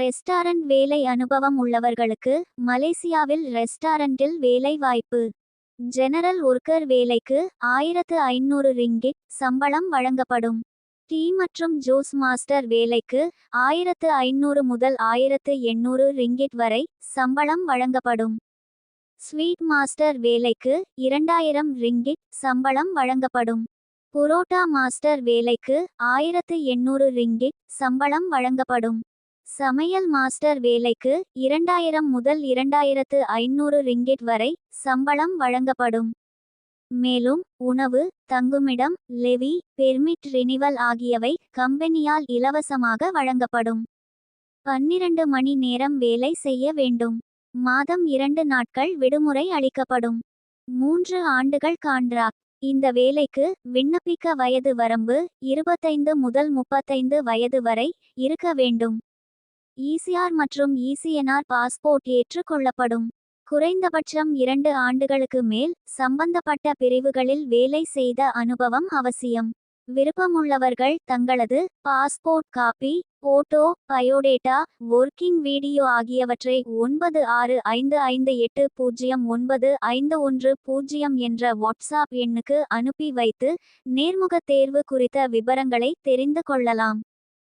Restaurant வேலை அனுபவம் உள்ளவர்களுக்கு மலேசியாவில் ரெஸ்டாரண்டில் வேலை வாய்ப்பு. ஜெனரல் ஒர்க்கர் வேலைக்கு ஆயிரத்து ஐநூறு ரிங்கிட் சம்பளம் வழங்கப்படும். டீ மற்றும் ஜூஸ் மாஸ்டர் வேலைக்கு ஆயிரத்து ஐநூறு முதல் ஆயிரத்து எண்ணூறு ரிங்கிட் வரை சம்பளம் வழங்கப்படும். ஸ்வீட் மாஸ்டர் வேலைக்கு இரண்டாயிரம் ரிங்கிட் சம்பளம் வழங்கப்படும். புரோட்டா மாஸ்டர் வேலைக்கு ஆயிரத்து எண்ணூறு ரிங்கிட் சம்பளம் வழங்கப்படும். சமையல் மாஸ்டர் வேலைக்கு இரண்டாயிரம் முதல் இரண்டாயிரத்து ஐநூறு ரிங்கெட் வரை சம்பளம் வழங்கப்படும். மேலும் உணவு தங்குமிடம் லெவி பெர்மிட் ரினிவல் ஆகியவை கம்பெனியால் இலவசமாக வழங்கப்படும். பன்னிரண்டு மணி நேரம் வேலை செய்ய வேண்டும். மாதம் இரண்டு நாட்கள் விடுமுறை அளிக்கப்படும். மூன்று ஆண்டுகள் கான்ட்ராக்ட் இந்த வேலைக்கு விண்ணப்பிக்க வயது வரம்பு இருபத்தைந்து முதல் முப்பத்தைந்து வயது வரை இருக்க வேண்டும். இசிஆர் மற்றும் இசிஎன்ஆர் பாஸ்போர்ட் ஏற்றுக்கொள்ளப்படும். குறைந்தபட்சம் இரண்டு ஆண்டுகளுக்கு மேல் சம்பந்தப்பட்ட பிரிவுகளில் வேலை செய்த அனுபவம் அவசியம். விருப்பமுள்ளவர்கள் தங்களது passport copy photo biodata working video ஆகியவற்றை ஒன்பது ஆறு ஐந்து ஐந்து எட்டு பூஜ்ஜியம் ஒன்பது ஐந்து ஒன்று பூஜ்ஜியம் என்ற வாட்ஸ்ஆப் எண்ணுக்கு அனுப்பி வைத்து நேர்முகத் தேர்வு குறித்த விவரங்களை தெரிந்து கொள்ளலாம்.